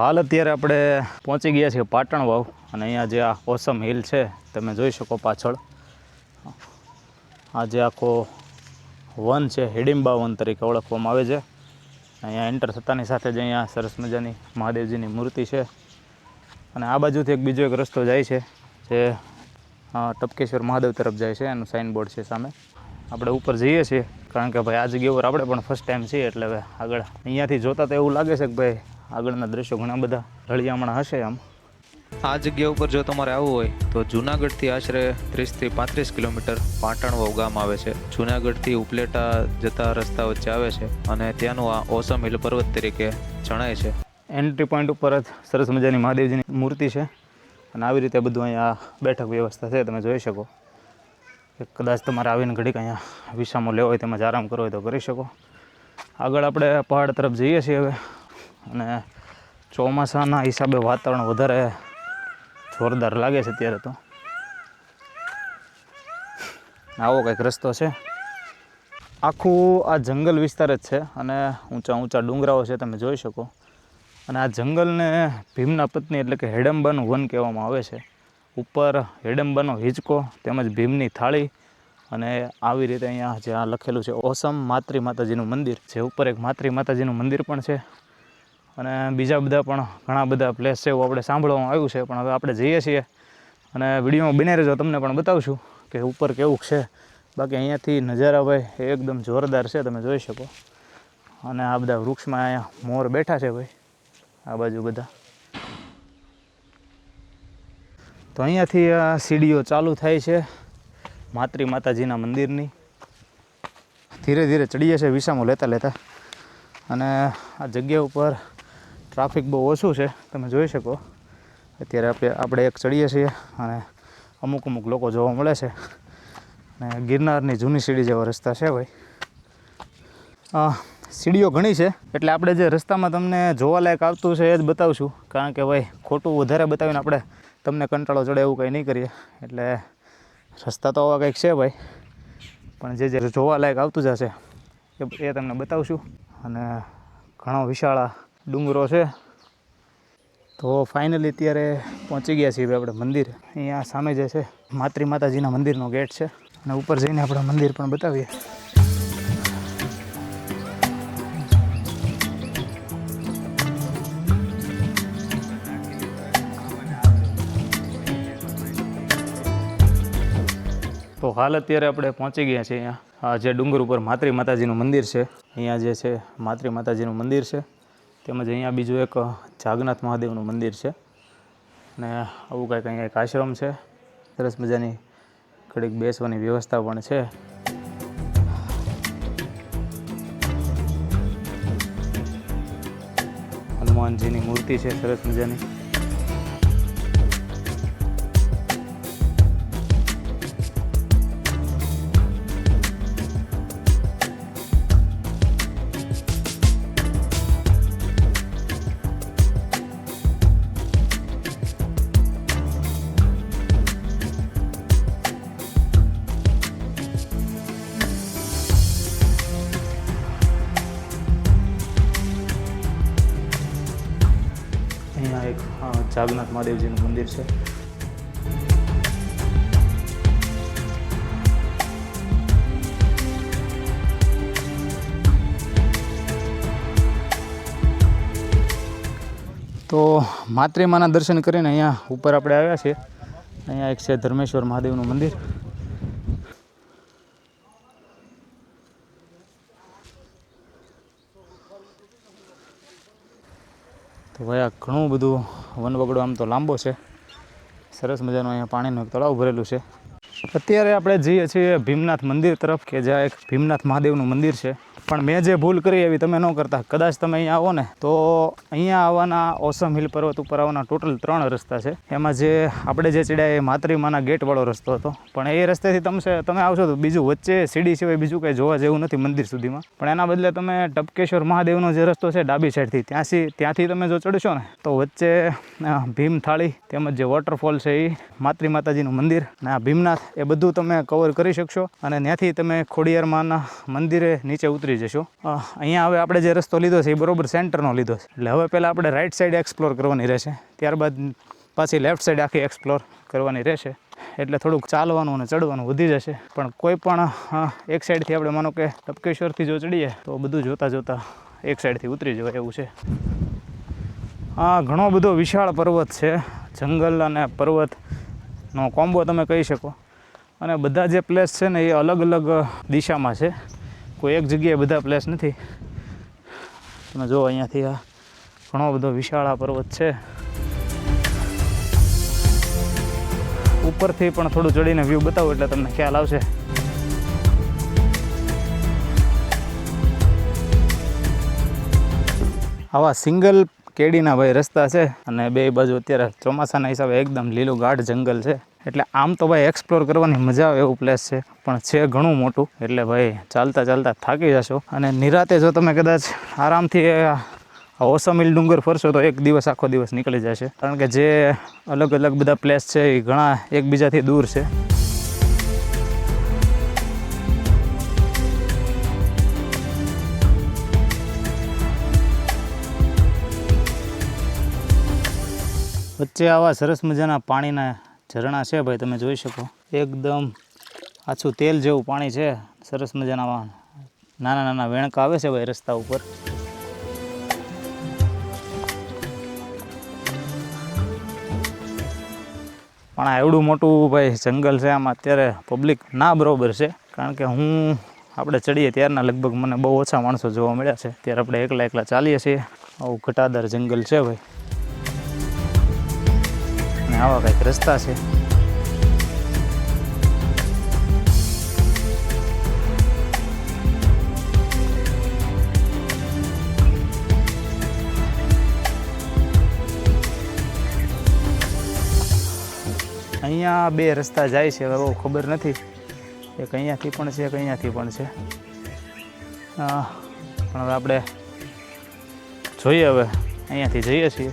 હાલ અત્યારે આપણે પહોંચી ગયા છીએ પાટણ વાવ અને અહીંયા જે આ ઓસમ હિલ છે, તમે જોઈ શકો પાછળ. આ જે આખો વન છે હિડિંબા વન તરીકે ઓળખવામાં આવે છે. અહીંયા એન્ટર થતાની સાથે જ અહીંયા સરસ મજાની મહાદેવજીની મૂર્તિ છે. અને આ બાજુથી એક બીજો એક રસ્તો જાય છે, જે ટપકેશ્વર મહાદેવ તરફ જાય છે, એનું સાઇનબોર્ડ છે સામે. આપણે ઉપર જઈએ છીએ, કારણ કે ભાઈ આ જગ્યા ઉપર આપણે પણ ફર્સ્ટ ટાઈમ છીએ, એટલે હવે આગળ અહીંયાથી જોતા તો એવું લાગે છે કે ભાઈ આગળના દ્રશ્યો ઘણા બધા રળિયામણા હશે આમ. આ જગ્યા ઉપર જો તમારે આવવું હોય તો જુનાગઢથી આશરે ત્રીસથી પાંત્રીસ કિલોમીટર વહુ ગામ આવે છે. જુનાગઢથી ઉપલેટા જતા રસ્તા વચ્ચે આવે છે અને ત્યાંનું આ ઓસમ હિલ પર્વત તરીકે જણાય છે. એન્ટ્રી પોઈન્ટ ઉપર જ સરસ મજાની મહાદેવજીની મૂર્તિ છે. અને આવી રીતે બધું અહીંયા બેઠક વ્યવસ્થા છે તમે જોઈ શકો. કે કદાચ તમારે આવીને ઘડીક અહીંયા વિસામો લેવો હોય તેમાં જ આરામ કરવો હોય તો કરી શકો. આગળ આપણે પહાડ તરફ જઈએ છીએ હવે. અને ચોમાસાના હિસાબે વાતાવરણ વધારે જોરદાર લાગે છે અત્યારે તો. આવો કંઈક રસ્તો છે. આખું આ જંગલ વિસ્તાર જ છે અને ઊંચા ઊંચા ડુંગરાઓ છે તમે જોઈ શકો. અને આ જંગલને ભીમના પત્ની એટલે કે હેડમ્બાનું વન કહેવામાં આવે છે. ઉપર હેડમ્બાનો હિંચકો તેમજ ભીમની થાળી અને આવી રીતે અહીંયા જે આ લખેલું છે, ઓસમ માતૃ માતાજીનું મંદિર, જે ઉપર એક માતૃ માતાજીનું મંદિર પણ છે. અને બીજા બધા પણ ઘણા બધા પ્લેસ છે એવું આપણે સાંભળવામાં આવ્યું છે, પણ હવે આપણે જઈએ છીએ. અને વિડીયોમાં બને રહેજો, તમને પણ બતાવશું કે ઉપર કેવું છે. બાકી અહીંયાથી નજારા ભાઈ એકદમ જોરદાર છે, તમે જોઈ શકો. અને આ બધા વૃક્ષમાં અહીંયા મોર બેઠા છે ભાઈ, આ બાજુ બધા. તો અહીંયાથી આ સીડીઓ ચાલુ થાય છે માત્રી માતાજીના મંદિરની. ધીરે ધીરે ચડીએ છીએ, વિસામો લેતા લેતા. અને આ જગ્યા ઉપર ટ્રાફિક બહુ ઓછું છે, તમે જોઈ શકો. અત્યારે આપણે આપણે એક ચડીએ છીએ અને અમુક અમુક લોકો જોવા મળે છે. અને ગિરનારની જૂની સીડી જેવા રસ્તા છે ભાઈ. સીડીઓ ઘણી છે, એટલે આપણે જે રસ્તામાં તમને જોવાલાયક આવતું છે એ જ બતાવશું. કારણ કે ભાઈ, ખોટું વધારે બતાવીને આપણે તમને કંટાળો ચડે એવું કંઈ નહીં કરીએ. એટલે રસ્તા તો આવા કંઈક છે ભાઈ, પણ જે જે જોવાલાયક આવતું જશે એ તમને બતાવશું. અને ઘણો વિશાળ ડુંગરો છે. તો ફાઇનલી અત્યારે પહોંચી ગયા છીએ આપણે મંદિર. અહીંયા સામે જે છે, માતૃ માતાજીના મંદિરનો ગેટ છે. અને ઉપર જઈને આપણે મંદિર પણ બતાવીએ. તો હાલ અત્યારે આપણે પહોંચી ગયા છીએ અહીંયા. જે ડુંગર ઉપર માતૃ માતાજીનું મંદિર છે, અહીંયા જે છે, માતૃ માતાજીનું મંદિર છે. તેમજ અહીંયા બીજું એક જાગનાથ મહાદેવનું મંદિર છે. અને આવું કાંઈક અહીંયા એક આશ્રમ છે. સરસ મજાની ઘડીક બેસવાની વ્યવસ્થા પણ છે. હનુમાનજીની મૂર્તિ છે, સરસ મજાની. મહાદેવજીનું મંદિર છે. તો માતૃમાના દર્શન કરીને અહીંયા ઉપર આપણે આવ્યા છીએ. અહીંયા એક છે ધર્મેશ્વર મહાદેવનું મંદિર. તો ભાઈ આ ઘણું બધું વનવગડો આમ તો લાંબો છે. સરસ મજાનું અહીંયા પાણીનું એક તળાવ ભરેલું છે. અત્યારે આપણે જઈએ છીએ ભીમનાથ મંદિર તરફ, કે જ્યાં એક ભીમનાથ મહાદેવનું મંદિર છે. પણ મેં જે ભૂલ કરી એવી તમે ન કરતા. કદાચ તમે અહીંયા આવો ને, તો અહીંયા આવવાના ઓસમ હિલ પર્વત ઉપર આવવાના ટોટલ ત્રણ રસ્તા છે. એમાં જે આપણે જે ચડ્યા એ માતૃમાના ગેટવાળો રસ્તો હતો. પણ એ રસ્તેથી તમે તમે આવશો તો બીજું વચ્ચે સીડી સિવાય બીજું કંઈ જોવા જેવું નથી મંદિર સુધીમાં. પણ એના બદલે તમે ટપકેશ્વર મહાદેવનો જે રસ્તો છે ડાબી સાઈડથી ત્યાંથી ત્યાંથી તમે જો ચડશો ને, તો વચ્ચે ભીમ થાળી તેમજ જે વોટરફોલ છે એ માતરી માતાજીનું મંદિર અને આ ભીમનાથ એ બધું તમે કવર કરી શકશો. અને ત્યાંથી તમે ખોડિયારમાંના મંદિરે નીચે ઉતરી જશો અ, અહીંયા હવે આપણે જે રસ્તો લીધો છે એ બરોબર સેન્ટરનો લીધો છે. એટલે હવે પહેલાં આપણે રાઈટ સાઈડ એક્સપ્લોર કરવાની રહેશે. ત્યારબાદ પાછી લેફ્ટ સાઈડ આખી એક્સપ્લોર કરવાની રહેશે. એટલે થોડુંક ચાલવાનું અને ચડવાનું વધી જશે. પણ કોઈ પણ એક સાઈડથી આપણે માનો કે ટપકેશ્વરથી જો ચડીએ તો બધું જોતાં જોતાં એક સાઈડથી ઉતરી જવાય એવું છે. આ ઘણો બધો વિશાળ પર્વત છે. જંગલ અને પર્વતનો કોમ્બો તમે કહી શકો. અને બધા જે પ્લેસ છે ને એ અલગ અલગ દિશામાં છે. કોઈ એક જગ્યાએ બધા પ્લેસ નથી. તમે જો અહીંયાથી આ ઘણો બધો વિશાળ આ પર્વત છે. ઉપરથી પણ થોડું ચડીને વ્યૂ બતાવું એટલે તમને ખ્યાલ આવશે. આવા સિંગલ કેડીના ભાઈ રસ્તા છે અને બે બાજુ અત્યારે ચોમાસાના હિસાબે એકદમ લીલું ગાઢ જંગલ છે. એટલે આમ તો ભાઈ એક્સપ્લોર કરવાની મજા આવે એવું પ્લેસ છે. પણ છે ઘણું મોટું. એટલે ભાઈ ચાલતા ચાલતા થાકી જશો. અને નિરાતે જો તમે કદાચ આરામથી ઓસમિલ ડુંગર ફરશો તો એક દિવસ, આખો દિવસ નીકળી જશે. કારણ કે જે અલગ અલગ બધા પ્લેસ છે એ ઘણા એકબીજાથી દૂર છે. વચ્ચે આવા સરસ મજાના પાણીના ઝરણા છે ભાઈ, તમે જોઈ શકો. એકદમ આછું તેલ જેવું પાણી છે. સરસ મજાના નાના નાના વેણકા આવે છે ભાઈ રસ્તા ઉપર. પણ આ એવડું મોટું ભાઈ જંગલ છે, આમાં અત્યારે પબ્લિક ના બરોબર છે. કારણ કે હું આપણે ચડીએ ત્યારના લગભગ મને બહુ ઓછા માણસો જોવા મળ્યા છે. ત્યારે આપણે એકલા એકલા ચાલીએ છીએ. આવું ઘટાદાર જંગલ છે ભાઈ. અને આવા કંઈક રસ્તા છે અહીંયા બે રસ્તા જાય છે, હવે બહુ ખબર નથી. એક અહીંયાથી પણ છે, એક અહીંયાથી પણ છે. પણ હવે આપણે જોઈએ હવે. અહીંયાથી જઈએ છીએ.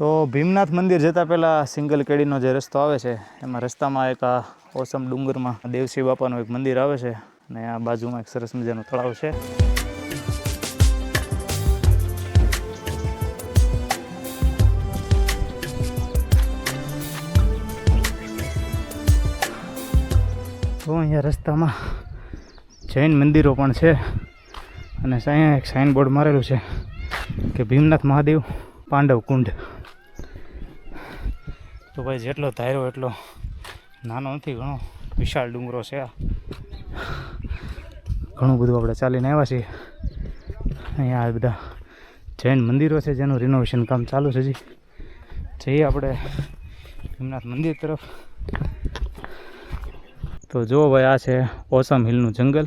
તો ભીમનાથ મંદિર જતાં પહેલાં સિંગલ કેડીનો જે રસ્તો આવે છે, એમાં રસ્તામાં એક આ ઓસમ ડુંગરમાં દેવસી બાપાનું એક મંદિર આવે છે અને આ બાજુમાં એક સરસ મજાનું તળાવ છે. તો અહીંયા રસ્તામાં જૈન મંદિરો પણ છે અને અહીંયા એક સાઇનબોર્ડ મારેલું છે કે ભીમનાથ મહાદેવ પાંડવ કુંડ. તો ભાઈ જેટલો ધાર્યો એટલો નાનો નથી, ઘણો વિશાળ ડુંગરો છે આ. ઘણું બધું આપણે ચાલીને આવ્યા છીએ. અહીંયા આ બધા જૈન મંદિરો છે, જેનું રિનોવેશન કામ ચાલુ છે હજી. જઈએ આપણે ભીમનાથ મંદિર તરફ. તો જુઓ ભાઈ, આ છે ઓસમ હિલનું જંગલ.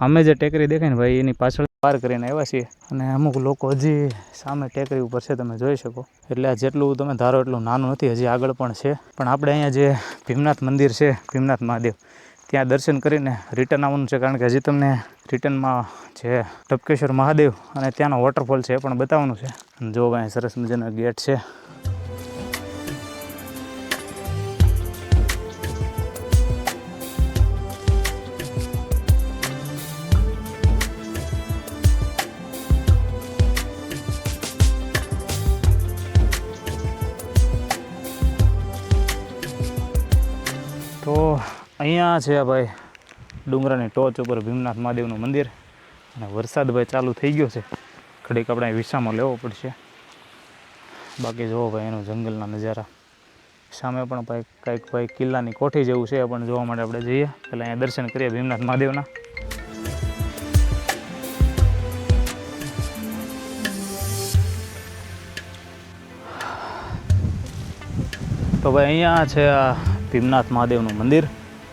અમે જે ટેકરી દેખાય ને ભાઈ, એની પાછળ પાર કરીને આવ્યા છીએ અને અમુક લોકો હજી સામે ટેકરી ઉપર છે, તમે જોઈ શકો. એટલે આ જેટલું તમે ધારો એટલું નાનું નથી, હજી આગળ પણ છે. પણ આપણે અહીંયા જે ભીમનાથ મંદિર છે, ભીમનાથ મહાદેવ, ત્યાં દર્શન કરીને રિટર્ન આવવાનું છે, કારણ કે હજી તમને રિટર્નમાં જે ટપકેશ્વર મહાદેવ અને ત્યાંનો વોટરફોલ છે એ પણ બતાવવાનું છે. જો અહીંયા સરસ મજાનો ગેટ છે. અહીંયા છે ભાઈ. ડુંગરાની ટોચ ઉપર ભીમનાથ મહાદેવનું મંદિર. અને વરસાદ ભાઈ ચાલુ થઈ ગયો છે. ઘડીક આપણે વિસામો લેવો પડશે. બાકી જુઓ ભાઈ એનું જંગલના નજારા. સામે પણ ભાઈ કંઈક ભાઈ કિલ્લાની કોઠી જેવું છે પણ જોવા માટે આપણે જઈએ. પહેલાં અહીંયા દર્શન કરીએ ભીમનાથ મહાદેવના. તો ભાઈ અહીંયા છે આ ભીમનાથ મહાદેવનું મંદિર.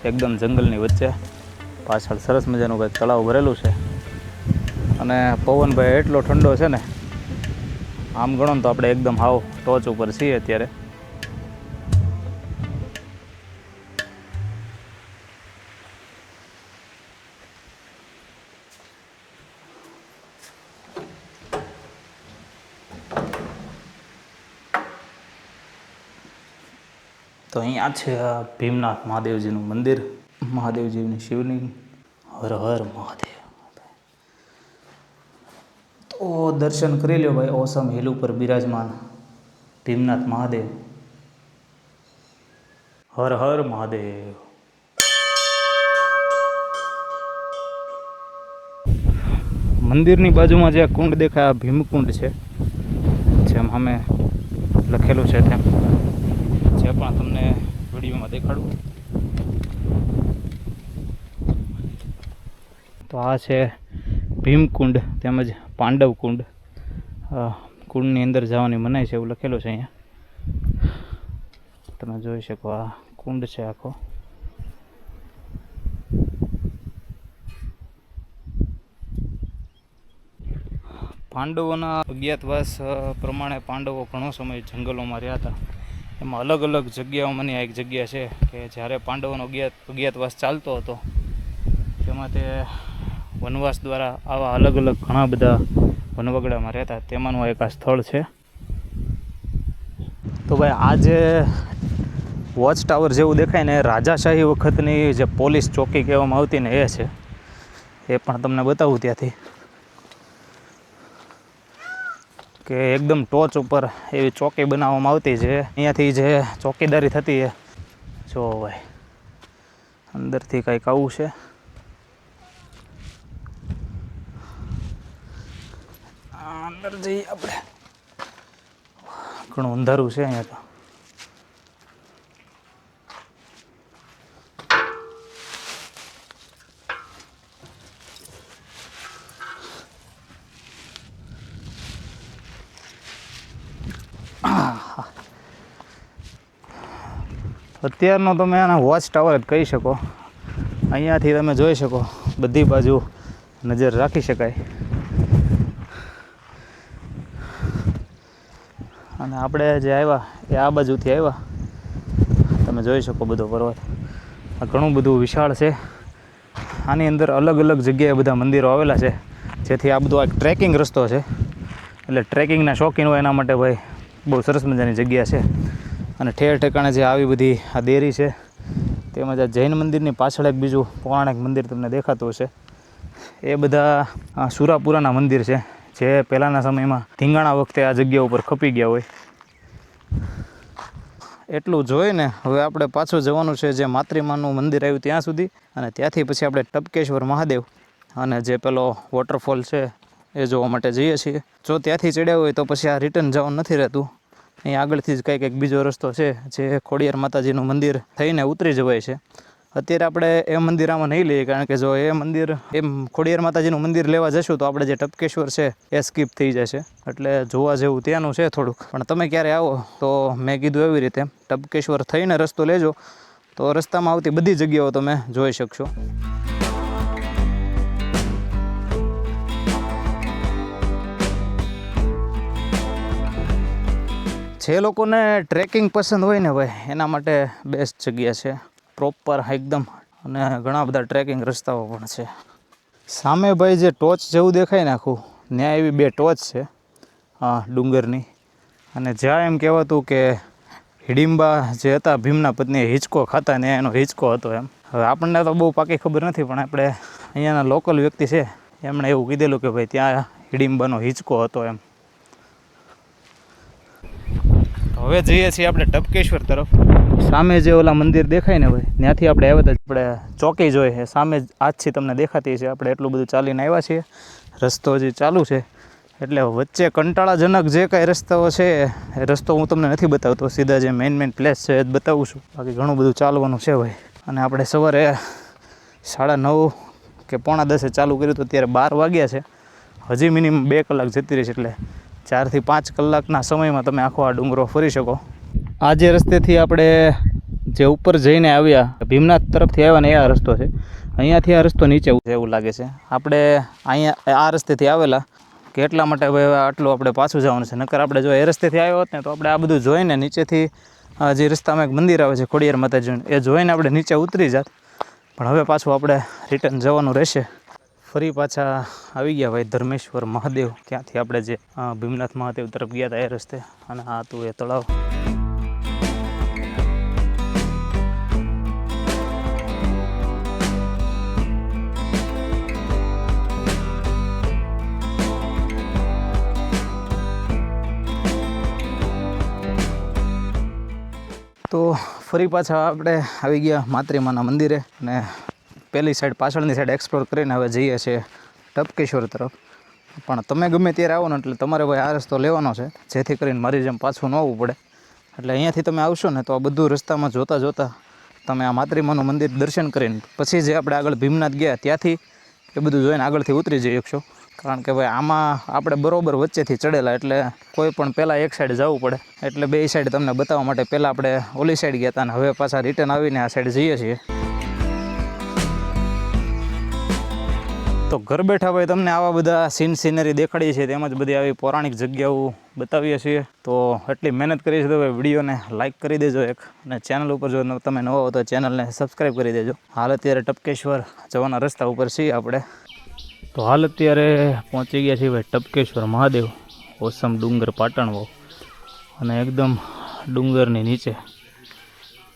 એકદમ જંગલની વચ્ચે. પાછળ સરસ મજાનું કંઈક તળાવ ભરેલું છે. અને પવનભાઈ એટલો ઠંડો છે ને, આમ ગણો ને તો આપણે એકદમ હાવ ટોચ ઉપર છીએ અત્યારે. તો અહીંયા છે આ ભીમનાથ મહાદેવજીનું મંદિર. મહાદેવજીની શિવલિંગ. હર હર મહાદેવ. તો દર્શન કરી લ્યો ભાઈ, ઓસમ હિલ ઉપર બિરાજમાન ભીમનાથ મહાદેવ. હર હર મહાદેવ. મંદિરની બાજુમાં જે કુંડ દેખાય, આ ભીમકુંડ છે, જેમ અમે લખેલું છે તેમ. જે પણ તમને વિડીયોમાં દેખાડું. તો આ છે ભીમકુંડ તેમજ પાંડવ કુંડ કુંડની અંદર જવાની મનાઈ છે એવું લખેલું છે અહીંયા. તમે જોઈ શકો આ કુંડ છે આખો. પાંડવોના અજ્ઞાતવાસ પ્રમાણે પાંડવો ઘણો સમય જંગલોમાં રહ્યા હતા. એમાં અલગ અલગ જગ્યાઓમાંની આ એક જગ્યા છે કે જ્યારે પાંડવોનો અજ્ઞાત અજ્ઞાતવાસ ચાલતો હતો, તેમાં તે વનવાસ દ્વારા આવા અલગ અલગ ઘણા બધા વનવગડામાં રહેતા. તેમાંનું એક આ સ્થળ છે. તો ભાઈ, આ જે વોચ ટાવર જેવું દેખાય ને, રાજાશાહી વખતની જે પોલીસ ચોકી કહેવામાં આવતી ને, એ છે. એ પણ તમને બતાવું ત્યાંથી. કે એકદમ ટોચ ઉપર એવી ચોકી બનાવવામાં આવતી છે. અહીંયાથી જે ચોકીદારી થતી એ. જો ભાઈ, અંદરથી કંઈક આવું છે. અંદર જઈએ આપણે ઘણું અંધારું છે અહીંયા તો. અત્યારનો તમે આના વોચ ટાવર જ કહી શકો. અહીંયાથી તમે જોઈ શકો, બધી બાજુ નજર રાખી શકાય. અને આપણે જે આવ્યા, એ આ બાજુથી આવ્યા. તમે જોઈ શકો બધો પર્વત. આ ઘણું બધું વિશાળ છે. આની અંદર અલગ અલગ જગ્યાએ બધા મંદિરો આવેલા છે. જેથી આ બધો એક ટ્રેકિંગ રસ્તો છે. એટલે ટ્રેકિંગના શોખીન હોય એના માટે ભાઈ બહુ સરસ મજાની જગ્યા છે. અને ઠેર ઠેકાણે જે આવી બધી આ દેરી છે, તેમજ આ જૈન મંદિરની પાછળ એક બીજું પૌરાણિક મંદિર તમને દેખાતું હશે. એ બધા સુરાપુરાના મંદિર છે, જે પહેલાંના સમયમાં ધીંગાણા વખતે આ જગ્યા ઉપર ખપી ગયા હોય. એટલું જોઈને હવે આપણે પાછું જવાનું છે જે માતૃમાનું મંદિર આવ્યું ત્યાં સુધી, અને ત્યાંથી પછી આપણે ટપકેશ્વર મહાદેવ અને જે પેલો વોટરફોલ છે, એ જોવા માટે જઈએ છીએ. જો ત્યાંથી ચડ્યા હોય તો પછી આ રિટર્ન જવાનું નથી રહેતું. અહીં આગળથી જ કંઈક એક બીજો રસ્તો છે, જે ખોડિયાર માતાજીનું મંદિર થઈને ઉતરી જવાય છે. અત્યારે આપણે એ મંદિર આમાં નહીં લઈએ, કારણ કે જો એ મંદિર, એમ ખોડિયાર માતાજીનું મંદિર લેવા જશું તો આપણે જે ટપકેશ્વર છે, એ સ્કીપ થઈ જશે. એટલે જોવા જેવું ત્યાંનું છે થોડુંક. પણ તમે ક્યારે આવો તો મેં કીધું એવી રીતે, ટપકેશ્વર થઈને રસ્તો લેજો. તો રસ્તામાં આવતી બધી જગ્યાઓ તમે જોઈ શકશો. જે લોકોને ટ્રેકિંગ પસંદ હોય ને ભાઈ, એના માટે બેસ્ટ જગ્યા છે. પ્રોપર એકદમ. અને ઘણા બધા ટ્રેકિંગ રસ્તાઓ પણ છે. સામે ભાઈ જે ટોચ જેવું દેખાય ને આખું, ત્યાં એવી બે ટોચ છે. ડુંગરની. અને જ્યાં એમ કહેવાતું કે હિડિંબા જે હતા, ભીમના પત્નીએ હિંચકો ખાતા ને એનો હિંચકો હતો એમ. હવે આપણને તો બહુ પાકી ખબર નથી, પણ આપણે અહીંયાના લોકલ વ્યક્તિ છે, એમણે એવું કીધેલું કે ભાઈ ત્યાં હિડિંબાનો હિંચકો હતો એમ. હવે જઈએ છીએ આપણે ટપકેશ્વર તરફ. સામે જે ઓલા મંદિર દેખાય ને ભાઈ, ત્યાંથી આપણે આવ્યા હતા, આપણે ચોકી જોઈએ છે. સામે આજથી તમને દેખાતી છે આપણે એટલું બધું ચાલીને આવ્યા છીએ. રસ્તો હજી ચાલુ છે. એટલે વચ્ચે કંટાળાજનક જે કાંઈ રસ્તાઓ છે, એ રસ્તો હું તમને નથી બતાવતો. સીધા જે મેઇન મેઇન પ્લેસ છે, એ જ બતાવું છું. બાકી ઘણું બધું ચાલવાનું છે ભાઈ. અને આપણે સવારે સાડા નવ કે પોણા દસે ચાલુ કર્યું તો અત્યારે બાર વાગ્યા છે. હજી મિનિમમ બે કલાક જતી રહી છે, એટલે ચારથી પાંચ કલાકના સમયમાં તમે આખો આ ડુંગરો ફરી શકો. આ જે રસ્તેથી આપણે જે ઉપર જઈને આવ્યા, ભીમનાથ તરફથી આવ્યા ને આ રસ્તો છે. અહીંયાથી આ રસ્તો નીચે એવું લાગે છે. આપણે અહીંયા આ રસ્તેથી આવેલા, કે એટલા માટે આટલું આપણે પાછું જવાનું છે. નકર આપણે જો એ રસ્તેથી આવ્યો હોત ને તો આપણે આ બધું જોઈને નીચેથી જે રસ્તામાં એક મંદિર આવે છે, ખોડિયાર માતાજીનું, એ જોઈને આપણે નીચે ઉતરી જાત. પણ હવે પાછું આપણે રિટર્ન જવાનું રહેશે. ફરી પાછા આવી ગયા ભાઈ ધર્મેશ્વર મહાદેવ. ત્યાંથી આપણે જે ભીમનાથ મહાદેવ તરફ ગયા હતા એ રસ્તે. અને આ હતું એ તળાવ. તો ફરી પાછા આપણે આવી ગયા માત્રીમાના મંદિરે અને પહેલી સાઈડ પાછળની સાઈડ એક્સપ્લોર કરીને હવે જઈએ છીએ ટપકેશ્વર તરફ. પણ તમે ગમે ત્યારે આવો ને એટલે તમારે ભાઈ આ રસ્તો લેવાનો છે, જેથી કરીને મારી જેમ પાછું ન આવવું પડે. એટલે અહીંયાથી તમે આવશો ને તો આ બધું રસ્તામાં જોતાં જોતાં તમે આ માતૃમાનું મંદિર દર્શન કરીને પછી જે આપણે આગળ ભીમનાથ ગયા ત્યાંથી એ બધું જોઈને આગળથી ઉતરી જઈ શકશો. કારણ કે ભાઈ આમાં આપણે બરોબર વચ્ચેથી ચડેલા એટલે કોઈ પણ પહેલાં એક સાઈડ જવું પડે. એટલે બે સાઈડ તમને બતાવવા માટે પહેલાં આપણે ઓલી સાઈડ ગયા હતા અને હવે પાછા રિટર્ન આવીને આ સાઈડ જઈએ છીએ. તો ઘર બેઠા ભાઈ તમને આવા બધા સીન સિનરી દેખાડીએ છીએ, તેમજ બધી આવી પૌરાણિક જગ્યાઓ બતાવીએ છીએ. તો એટલી મહેનત કરી છે તો ભાઈ વિડીયોને લાઇક કરી દેજો એક અને ચેનલ ઉપર જો તમે નવા હો તો ચેનલને સબસ્ક્રાઈબ કરી દેજો. હાલ અત્યારે ટપકેશ્વર જવાના રસ્તા ઉપર છીએ આપણે. તો હાલ અત્યારે પહોંચી ગયા છીએ ભાઈ ટપકેશ્વર મહાદેવ, ઓસમ ડુંગર પાટણવો. અને એકદમ ડુંગરની નીચે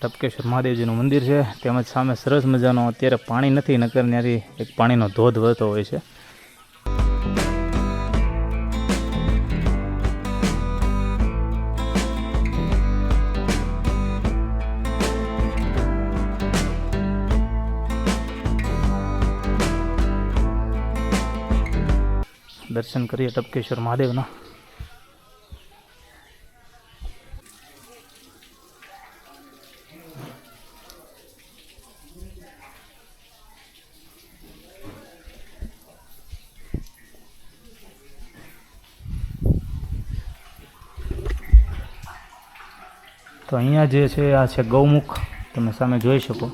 ટપકેશ્વર મહાદેવજીનું મંદિર છે. તેમજ સામે સરસ મજાનો અત્યારે પાણી નથી, નકર ત્યાંથી એક પાણીનો ધોધ વહેતો હોય છે. દર્શન કરીએ ટપકેશ્વર મહાદેવના. તો અહીંયા જે છે આ છે ગૌમુખ. તમે સામે જોઈ શકો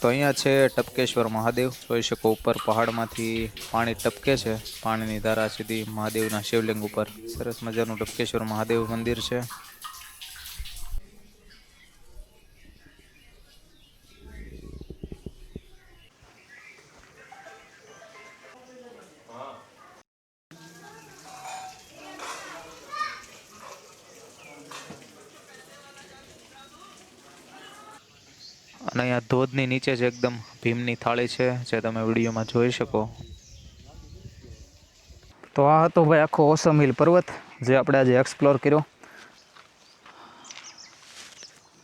તો અહીંયા છે, ટપકેશ્વર મહાદેવ. જોઈ શકો ઉપર પહાડમાંથી પાણી ટપકે છે. પાણીની ધારા સીધી મહાદેવના શિવલિંગ ઉપર. સરસ મજાનું ટપકેશ્વર મહાદેવ મંદિર છે. ધોધની નીચે જ એકદમ ભીમની થાળી છે, જે તમે વિડીયોમાં જોઈ શકો. તો આ હતો ભાઈ આખો ઓસમ હિલ પર્વત, જે આપણે આજે એક્સપ્લોર કર્યો.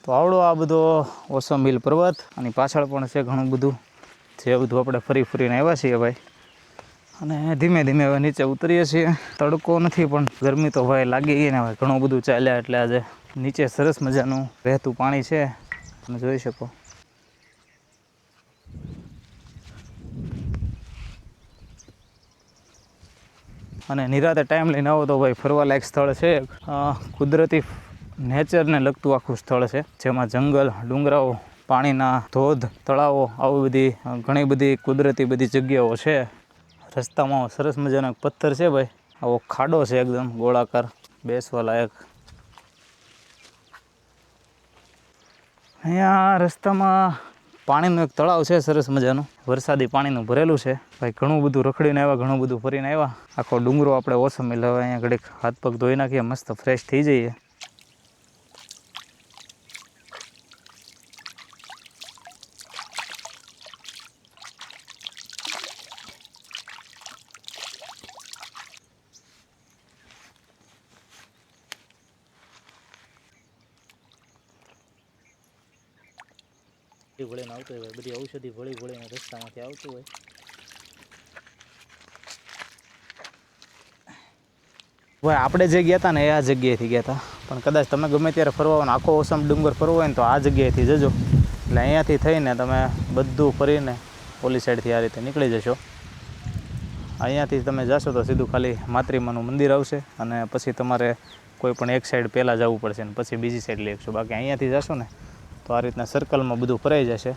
તો આવડો આ બધો ઓસમ હિલ પર્વત, અને પાછળ પણ છે ઘણું બધું, જે બધું આપણે ફરી ફરીને આવ્યા છીએ ભાઈ. અને ધીમે ધીમે હવે નીચે ઉતરીએ છીએ. તડકો નથી, પણ ગરમી તો ભાઈ લાગી ગઈ ને હવે ઘણું બધું ચાલ્યા એટલે આજે નીચે સરસ મજાનું વહેતું પાણી છે. તમે જોઈ શકો. અને નિરાતે ટાઈમ લઈને આવો તો ભાઈ ફરવાલાયક સ્થળ છે. કુદરતી નેચરને લગતું આખું સ્થળ છે. જેમાં જંગલ, ડુંગરાઓ, પાણીના ધોધ, તળાવો, આવી બધી ઘણી બધી કુદરતી બધી જગ્યાઓ છે. રસ્તામાં સરસ મજાનો પથ્થર છે ભાઈ. આવો ખાડો છે એકદમ, ગોળાકાર, બેસવા લાયક. અહીંયા રસ્તામાં પાણીનું એક તળાવ છે સરસ મજાનું. વરસાદી પાણીનું ભરેલું છે. ભાઈ, ઘણું બધું રખડીને આવ્યા, ઘણું બધું ફરીને આવ્યા. આખો ડુંગરો આપણે મિલ હવે અહીંયા ઘડીક હાથ પગ ધોઈ નાખીએ, મસ્ત ફ્રેશ થઈ જઈએ. આવતું હોય. ભાઈ આપણે જે ગયા હતા ને એ આ જગ્યાએથી ગયા હતા પણ કદાચ તમે ગમે ત્યારે ફરવા આખો ઓસમ ડુંગર ફરવો હોય ને તો આ જગ્યાએથી જજો. એટલે અહીંયાથી થઈને તમે બધું ફરીને ઓલી સાઈડથી આ રીતે નીકળી જશો. અહીંયાથી તમે જશો તો સીધું ખાલી માતૃમાનું મંદિર આવશે અને પછી તમારે કોઈ પણ એક સાઈડ પહેલાં જવું પડશે ને પછી બીજી સાઈડ લઈ બાકી અહીંયાથી જશો ને તો આ રીતના સર્કલમાં બધું ફરાઈ જશે.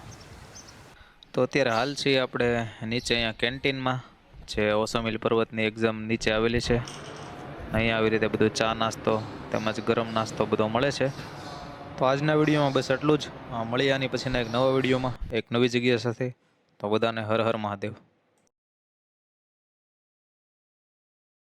તો અત્યારે હાલ છીએ આપણે નીચે અહીંયા કેન્ટીનમાં જે ઓસમિલ પર્વતની એક્ઝામ નીચે આવેલી છે. અહીંયા આવી રીતે બધું ચા નાસ્તો તેમજ ગરમ નાસ્તો બધો મળે છે. તો આજના વિડીયોમાં બસ એટલું જ. અ, મળીએ આની પછીના એક નવા વિડીયોમાં. એક નવી જગ્યા સાથે. તો બધાને હર હર મહાદેવ.